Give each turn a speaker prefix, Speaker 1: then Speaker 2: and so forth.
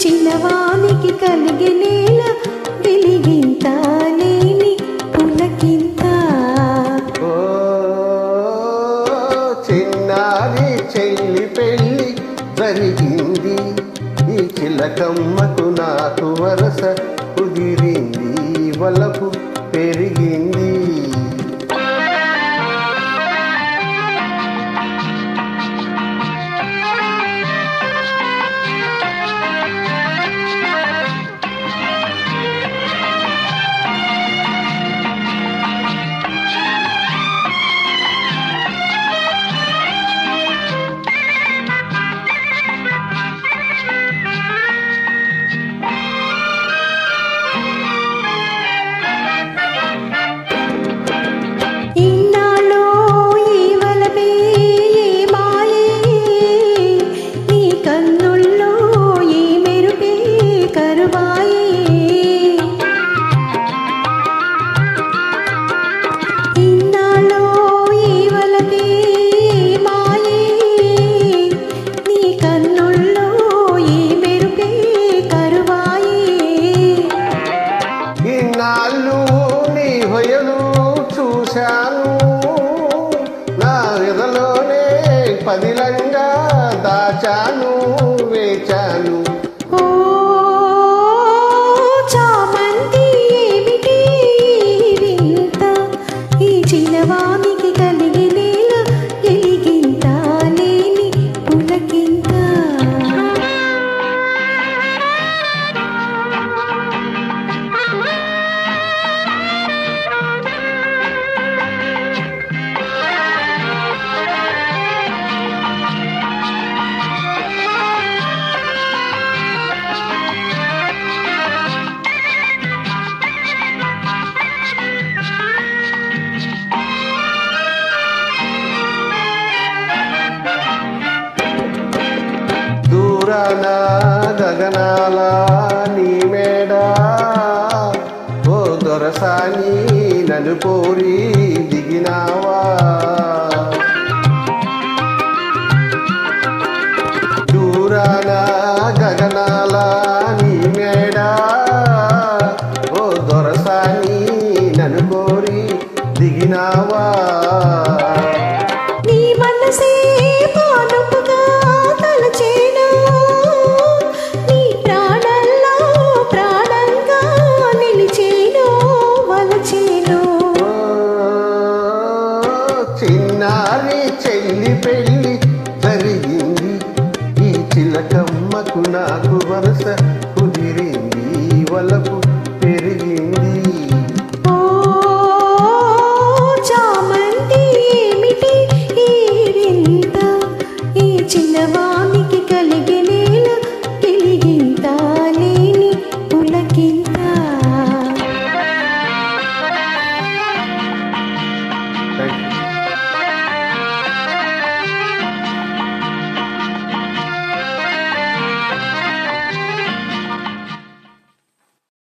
Speaker 1: ఈ చిన్నవానికి కలిగినేల వెలిగింత లేని పులకింత.
Speaker 2: ఓ చిన్నారి చెల్లి పెళ్ళి జరిగింది. ఈ చిలకమ్మకు నాకు వరస కుదిరింది. వలపు పెరిగింది. పదిలంగా దాచాను వేచాను. పురాణ గగనాల నీ మేడ ఓ దొరసాని నన్ను కోరి దిగినావా? దూరాన గగనాల నీ మేడ ఓ దొరసాని నన్ను కోరి దిగినావా? చెల్లి పెళ్ళి జరిగింది. ఈ చిలకమ్మకు నాకు వరస కుదిరింది. వలపు